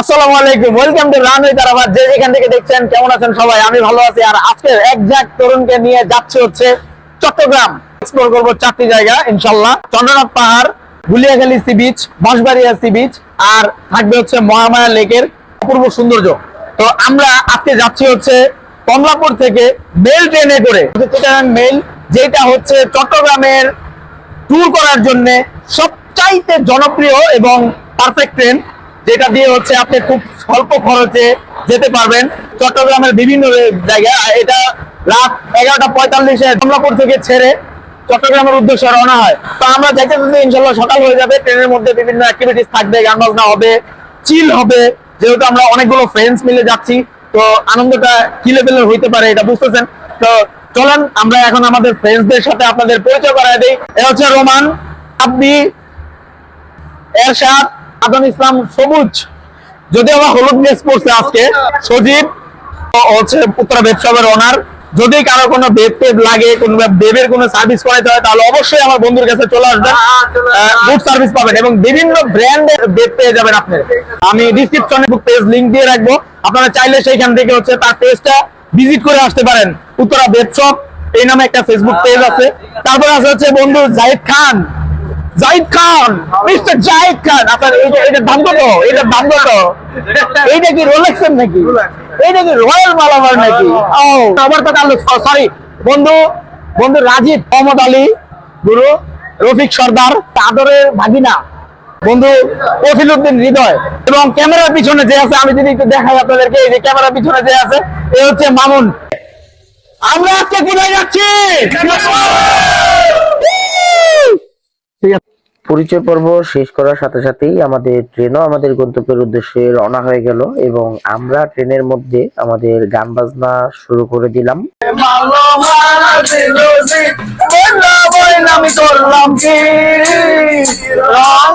আসসালামু আলাইকুম welcome to runway তারাবাদ যে যেখান থেকে দেখছেন, কেমন আছেন সবাই? আমি ভালো আছি। আর একজাক্ট তরুণকে নিয়ে যাচ্ছে হচ্ছে চট্টগ্রাম। এক্সপ্লোর করব চারটি জায়গা ইনশাল্লাহ চন্দ্রনাথ পাহাড় sea beach Banshbaria sea beach আর থাকবে হচ্ছে মহামায়া লেকের অপূর্ব সৌন্দর্য। তো আমরা আজকে যাচ্ছি হচ্ছে কমলাপুর থেকে মেল ট্রেনে করে। মেল যেটা হচ্ছে চট্টগ্রামের ট্যুর করার জন্য সবচাইতে জনপ্রিয় এবং পারফেক্ট ট্রেন যেটা দিয়ে হচ্ছে আপনি খুব স্বল্প খরচে যেতে পারবেন। চট্টগ্রামের বিভিন্ন জায়গায় এটা রাত এগারোটা পঁয়তাল্লিশে কমলাপুর থেকে ছেড়ে চট্টগ্রামের উদ্দেশ্যে রওনা হয়। তো আমরা যাইতে যেতে ইনশাল্লাহ সকাল হয়ে যাবে, ট্রেনের মধ্যে বিভিন্ন অ্যাক্টিভিটিস থাকবে গান বাজনা হবে চিল হবে, যেহেতু আমরা অনেকগুলো ফ্রেন্ডস মিলে যাচ্ছি। তো আনন্দটা কি লেভেলের হইতে পারে এটা বুঝতেছেন? তো চলেন, আমরা এখন আমাদের ফ্রেন্ডসদের সাথে আপনাদের পরিচয় করায় দিই। এ হচ্ছে রোমান আব্দি এরশাদ আদম ইসলাম সবুজ। যদি আমার হলুদ ড্রেস পড়ছে আজকে সজীব হচ্ছে উত্তরা ব্যবসাবের ওনার যদি কারও কোনো বেব টেব লাগে কোনো বেবের কোনো সার্ভিস করাইতে হয় তাহলে অবশ্যই আমার বন্ধুর কাছে চলে আসবেন। গুড সার্ভিস পাবেন এবং বিভিন্ন ব্র্যান্ডের বেব পেয়ে যাবেন আপনি। আমি ডিসক্রিপশনে পেজ লিংক দিয়ে রাখব। আপনারা চাইলে সেইখান থেকে হচ্ছে তার পেজটা ভিজিট করে আসতে পারেন। উত্তরা বেব শপ এই নামে একটা ফেসবুক পেজ আছে। তারপর আছে হচ্ছে বন্ধু জাহিদ খান। জাহিদ খান মিস্টার জাহিদ খান। আপনার এইটা এটার দাম কত এটার দাম কত এইটা কি রোলেক্সের নাকি? এইটা কি রয়্যাল মালাবার নাকি? ও আমার কালো সরি বন্ধু বন্ধু রাজীব মোহাম্মদ আলী গুরু রফিক সর্দার তাদরের ভাগিনা। বন্ধু কফিলউদ্দিন হৃদয়। এবং ক্যামেরার পিছনে যে আছে আমি যদি একটু দেখাই আপনাদেরকে এই যে ক্যামেরার পিছনে যে আছে এ হচ্ছে মামুন। আমরা আজকে কোথায় যাচ্ছি? পরিচয় পর্ব শেষ করার সাথে সাথেই আমাদের ট্রেনও আমাদের গন্তব্যের উদ্দেশ্যে রওনা হয়ে গেল এবং আমরা ট্রেনের মধ্যে আমাদের গান বাজনা শুরু করে দিলাম।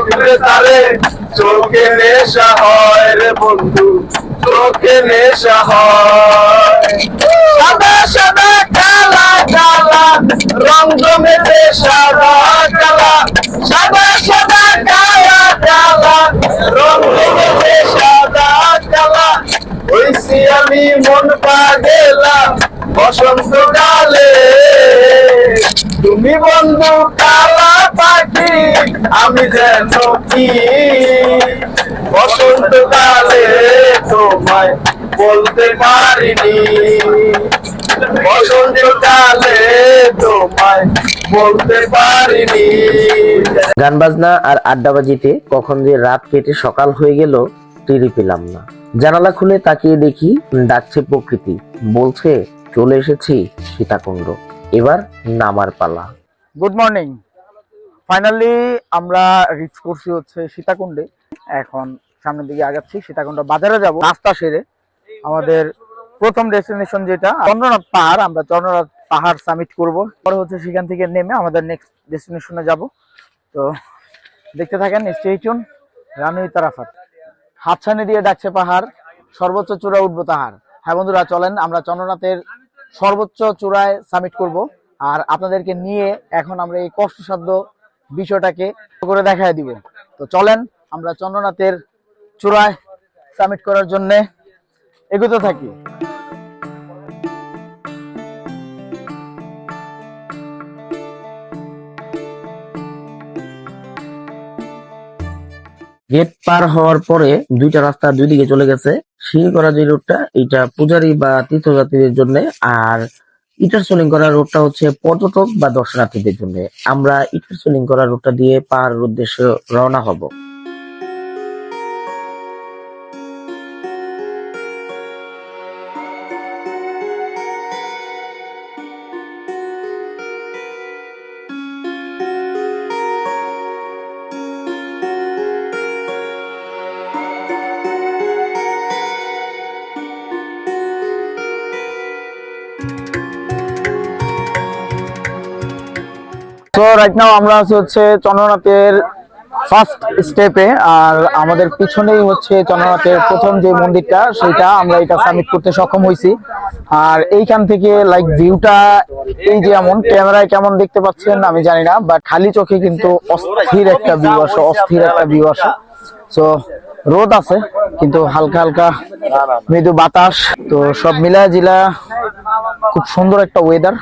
দেখলে তারে, চোখে নেশা হয় রে বন্ধু, চোখে নেশা হয়। সাদা সাদা কালা কালা, রং জমেতে সাদা, কালা। সাদা সাদা কালা কালা, রং জমেছে সাদা কালা হইছি আমি মন পাগেলা বসন্ত কালে। তুমি বন্ধু কালা পাখি, আমি যেন কি? বসন্ত কালে তোমায় বলতে পারিনি। তোমায় গান বাজনা আর আড্ডাবাজিতে কখন যে রাত কেটে সকাল হয়ে গেল, টেরি পেলাম না। জানালা খুলে তাকিয়ে দেখি ডাকছে প্রকৃতি। বলছে, চলে এসেছি সীতাকুণ্ড। এবার নামার পালা। গুড মর্নিং ফাইনালি আমরা রিচ করছি হচ্ছে সীতাকুণ্ডে। এখন সামনের দিকে আগাচ্ছি, সীতাকুণ্ড বাজারে যাব। রাস্তা সেরে আমাদের প্রথম ডেস্টিনেশন যেটা, চন্দ্রনাথ পাহাড়। আমরা চন্দ্রনাথ পাহাড় সামিট করব। পরে হচ্ছে সেখান থেকে নেমে আমাদের নেক্সট ডেস্টিনেশনে যাব। তো দেখতে থাকেন স্টেচন রানুই তারাফাত। হাতছানি দিয়ে ডাকছে পাহাড়, সর্বোচ্চ চূড়া উঠবো তাহার। হ্যাঁ বন্ধুরা, চলেন, আমরা চন্দ্রনাথের সর্বোচ্চ চূড়ায় সামিট করব। আর আপনাদেরকে নিয়ে এখন আমরা এই কষ্টসাধ্য বিষয়টাকে করে দেখায় দিব। তো চলেন, আমরা চন্দ্রনাথের চূড়ায় সামিট করার জন্যে এগোতে থাকি। গেট পার হওয়ার পরে দুইটা রাস্তা দুই দিকে চলে গেছে। শিলগড়া যে রোডটা, এটা পূজারী বা তীর্থযাত্রীদের জন্য, আর ইটার সোলিং করা রোডটা হচ্ছে পর্যটক বা দর্শনার্থীদের জন্য। আমরা ইটার সোলিং করা রোডটা দিয়ে পাহাড়ের উদ্দেশ্যে রওনা হব। সো রাইট নাও আমরা আছি হচ্ছে চন্দ্রনাথের ফার্স্ট স্টেপে আর আমাদের পিছনেই হচ্ছে চন্দ্রনাথের প্রথম যে মন্দিরটা, সেটা আমরা এটা সাবমিট করতে সক্ষম হয়েছি আর এইখান থেকে লাইক ভিউটা এই যে এমন, ক্যামেরায় কেমন দেখতে পাচ্ছেন আমি জানি না বাট খালি চোখে কিন্তু অস্থির একটা ভিউ আসে, অস্থির একটা ভিউ আসে। সো রোদ আছে, কিন্তু হালকা হালকা মৃদু বাতাস। তো সব মিলা জিলা খুব সুন্দর একটা ওয়েদার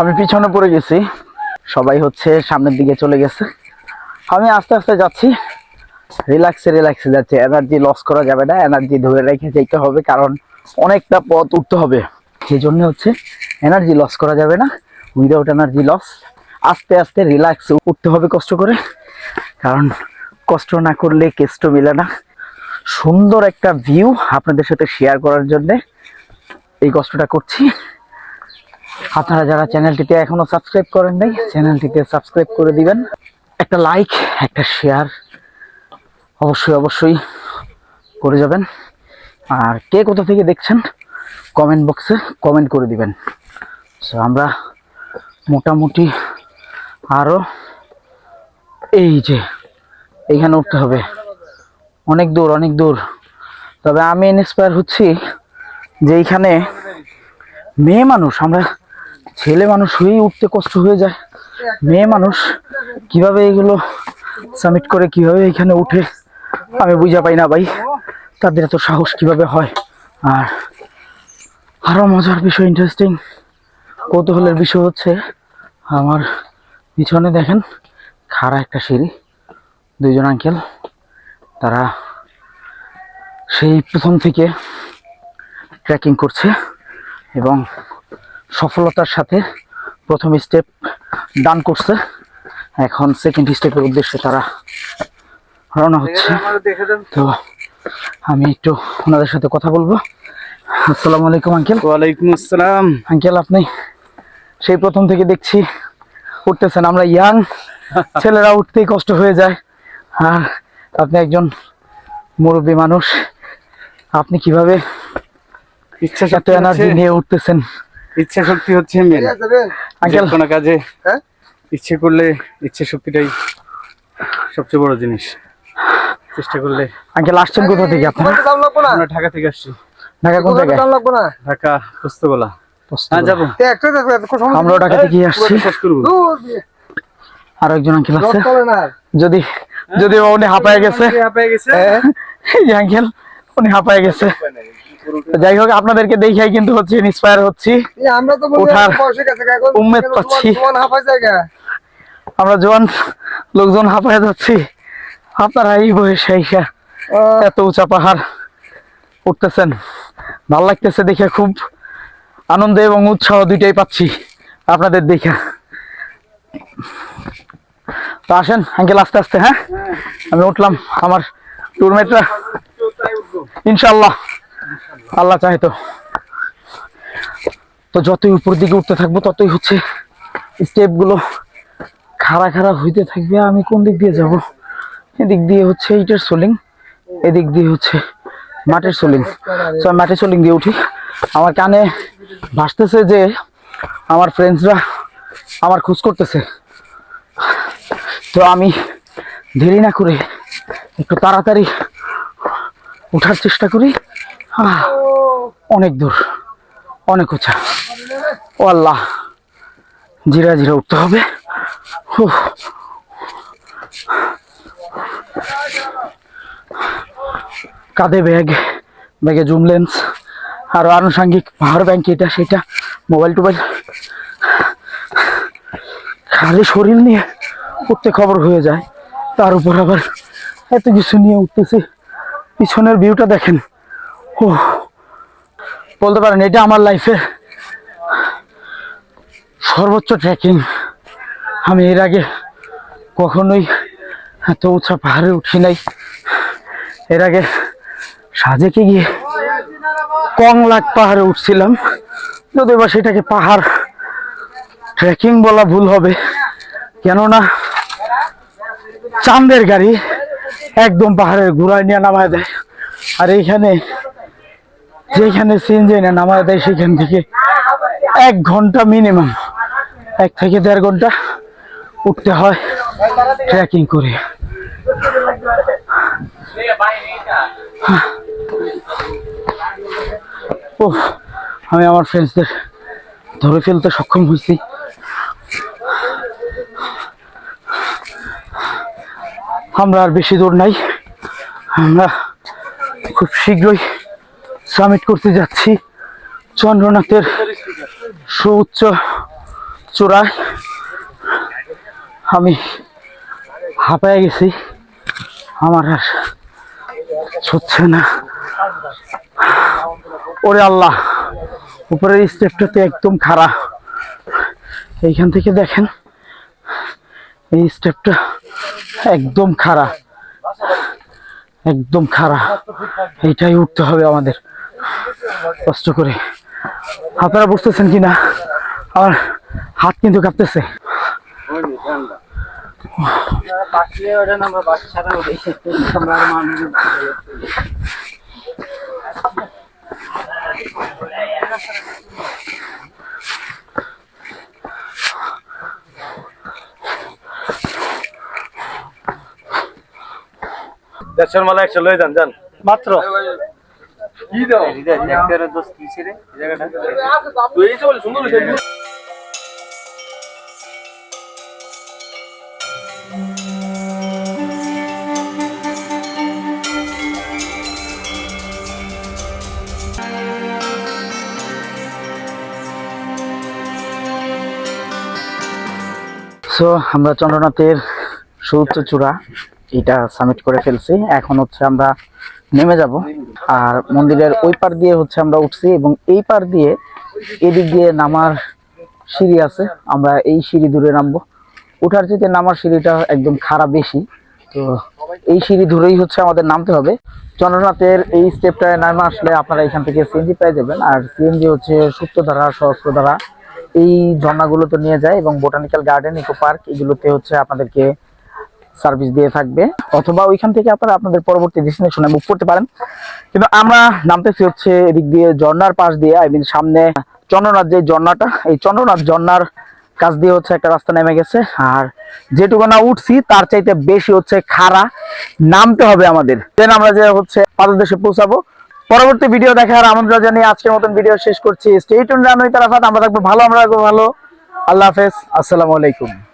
আমি পিছনে পড়ে গেছি। সবাই হচ্ছে সামনের দিকে চলে গেছে। আমি আস্তে আস্তে যাচ্ছি। রিল্যাক্সে রিল্যাক্সে যাচ্ছে। এনার্জি লস করা যাবে না। এনার্জি ধরে রেখে যেতে হবে, কারণ অনেকটা পথ উঠতে হবে। সেই জন্য হচ্ছে এনার্জি লস করা যাবে না। উইদাউট এনার্জি লস আস্তে আস্তে রিল্যাক্স উঠতে হবে কষ্ট করে। কারণ কষ্ট না করলে কেষ্ট মিলে না। সুন্দর একটা ভিউ আপনাদের সাথে শেয়ার করার জন্যে এই কষ্টটা করছি। আপনারা যারা চ্যানেলটিতে এখনও সাবস্ক্রাইব করেন নাই, চ্যানেলটিতে সাবস্ক্রাইব করে দিবেন। একটা লাইক একটা শেয়ার অবশ্যই অবশ্যই করে যাবেন। আর কে কোথা থেকে দেখছেন কমেন্ট বক্সে কমেন্ট করে দিবেন। সো আমরা মোটামুটি আরও এই যে এইখানে উঠতে হবে। অনেক দূর অনেক দূর। তবে আমি ইন্সপায়ার হচ্ছি যে এইখানে মেয়ে মানুষ, আমরা ছেলে মানুষ হয়েই উঠতে কষ্ট হয়ে যায়, মেয়ে মানুষ। কীভাবে এগুলো সাবমিট করে, কীভাবে এখানে উঠে, আমি বুঝা পাই না ভাই। তাদের এত সাহস কীভাবে হয়? আর আরও মজার বিষয় ইন্টারেস্টিং কৌতূহলের বিষয় হচ্ছে, আমার পিছনে দেখেন খাড়া একটা সিঁড়ি, দুইজন আঙ্কেল তারা সেই প্রথম থেকে ট্রেকিং করছে এবং সফলতার সাথে প্রথম স্টেপ ডান করছে। এখন সেকেন্ড স্টেপের উদ্দেশ্যে তারা রওনা হচ্ছে। তো আমি একটু ওনাদের সাথে কথা বলব। আসসালামু আলাইকুম আঙ্কেল। ওয়ালাইকুম আসসালাম। আঙ্কেল আপনি সেই প্রথম থেকে দেখছি উঠতেছেন। আমরা ইয়াং ছেলেরা উঠতেই কষ্ট হয়ে যায়। আর আপনি একজন মুরব্বী মানুষ। আপনি কীভাবে ইচ্ছা এত এনার্জি নিয়ে উঠতেছেন? ইচ্ছা শক্তি হচ্ছে মেন। আঙ্কেল। কোনো কাজে ইচ্ছে করলে ইচ্ছে শক্তিটাই সবচেয়ে বড় জিনিস। চেষ্টা করলে আঙ্কেল আসছেন কোথা থেকে আপনারা? আমরা ঢাকা থেকে আসছি। ঢাকা কোন জায়গায় ঢাকা পোস্তগোলা। হ্যাঁ যাব। আমরাও ঢাকা থেকে আসছি। আরও একজন আঙ্কেল আছে। যদি যদি উনি হাঁপায় গেছে। পেয়ে গেছে। আঙ্কেল উনি হাঁপায় গেছে। যাই হোক আপনাদেরকে দেখাই কিন্তু হচ্ছে ইন্সপায়ার হচ্ছি। আমরা তো ওঠার উম্মেদ পাচ্ছি। আমরা জোয়ান লোকজন হাঁপায় যাচ্ছি। আপনারা এই বয়সে আইসা এত উঁচা পাহাড় উঠতেছেন। ভালো লাগতেছে দেখে খুব আনন্দ এবং উৎসাহ দুইটাই পাচ্ছি আপনাদের দেখা। তো আসেন আঙ্কেল আস্তে আস্তে হ্যাঁ? আমি উঠলাম আমার টুরমেটরা ইনশাল্লাহ আল্লাহ চাহে তো। তো যতই উপর দিকে উঠতে থাকব, ততই হচ্ছে স্টেপগুলো খাড়া খাড়া হইতে থাকবে, আমি কোন দিক দিয়ে যাব? এদিক দিয়ে হচ্ছে ইটের সোলিং, এদিক দিয়ে হচ্ছে মাটির সোলিং। তো আমি মাটির সোলিং দিয়ে উঠি। আমার কানে ভাসতেছে যে আমার ফ্রেন্ডসরা আমার খোঁজ করতেছে। তো আমি দেরি না করে একটু তাড়াতাড়ি ওঠার চেষ্টা করি। অনেক দূর, অনেক উঁচা। ও আল্লাহ, জিরা জিরা উঠতে হবে। কাঁধে ব্যাগ, ব্যাগে জুম লেন্স, আরও আনুষাঙ্গিক পাহাড় ব্যাংক এটা, সেটা, মোবাইল টোবাইল। খালি শরীর নিয়ে উঠতে খবর হয়ে যায়। তার উপর আবার এত কিছু নিয়ে উঠতেছি। পিছনের ভিউটা দেখেন। ও বলতে পারেন এটা আমার লাইফে সর্বোচ্চ ট্রেকিং আমি এর আগে কখনোই এত উঁচা পাহাড়ে উঠি নাই। এর আগে সাজেকে গিয়ে কংলাক পাহাড়ে উঠছিলাম। যদিও বা সেটাকে পাহাড় ট্রেকিং বলা ভুল হবে। কেননা চাঁদের গাড়ি একদম পাহাড়ের ঘোড়ায় নিয়ে নামায় দেয়। আর এইখানে, যেখানে সিএনজি না নামায় দেয় সেখান থেকে এক ঘণ্টা মিনিমাম এক থেকে দেড় ঘণ্টা উঠতে হয় ট্রেকিং করে। আমি আমার ফ্রেন্ডসদের ধরে ফেলতে সক্ষম হয়েছি। আমরা আর বেশি দূর নাই। আমরা খুব শীঘ্রই সামিট করতে যাচ্ছি। চন্দ্রনাথের সুউচ্চ চূড়ায়। আমি হাঁপায় গেছি। আমার আর হচ্ছে না। ওরে আল্লাহ, উপরের স্টেপটাতে একদম খারাপ এইখান থেকে দেখেন। এই স্টেপটা একদম খাড়া। একদম খাড়া। এইটাই উঠতে হবে আমাদের। কষ্ট করে। আপনারা বুঝতেছেন কিনা? আমার হাত কিন্তু কাঁপতেছে। দেড়শোর মালা একশো লয়ে যান যান। মাত্র? কি দাও? তুই এই চল সুন্দর হয়েছে। সো আমরা চন্দ্রনাথের সুউচ্চ চূড়া এটা সামিট করে ফেলছি। এখন হচ্ছে আমরা নেমে যাব। আর মন্দিরের ওই পার দিয়ে হচ্ছে আমরা উঠছি এবং এই পার দিয়ে এদিক দিয়ে নামার সিঁড়ি আছে। আমরা এই সিঁড়ি দূরে নামবো। ওঠার যেতে নামার সিঁড়িটা একদম খারাপ বেশি। তো এই সিঁড়ি ধরেই হচ্ছে আমাদের নামতে হবে। চন্দ্রনাথের এই স্টেপটায় নামে আসলে আপনারা এখান থেকে সিএনজি পেয়ে যাবেন। আর সিএনজি হচ্ছে সুপ্তধারা সহস্রধারা। এই ঝর্ণাগুলোতে নিয়ে যায় এবং বোটানিক্যাল গার্ডেন ইকো পার্ক এগুলোতে হচ্ছে আপনাদেরকে সার্ভিস দিয়ে থাকবে। অথবা ওইখান থেকে আপনারা আপনাদের পরবর্তী ডেস্টিনেশনে বুক করতে পারেন। কিন্তু আমরা নামতেছি হচ্ছে এদিক দিয়ে ঝর্ণার পাশ দিয়ে আই মিন সামনে চন্দ্রনাথ যে ঝর্ণাটা, এই চন্দ্রনাথ ঝর্ণার কাছ দিয়ে হচ্ছে একটা রাস্তা নেমে গেছে। আর যেটুকু না উঠছি, তার চাইতে বেশি হচ্ছে খাড়া। নামতে হবে আমাদের। দেন আমরা যে হচ্ছে পাদদেশে পৌঁছাবো। পরবর্তী ভিডিও দেখার আমন্ত্রণ জানিয়ে আজকের মতন ভিডিও শেষ করছি। স্টেট আমরা থাকব ভালো, আমরা থাকব ভালো। আল্লাহ হাফেজ। আসসালামু আলাইকুম।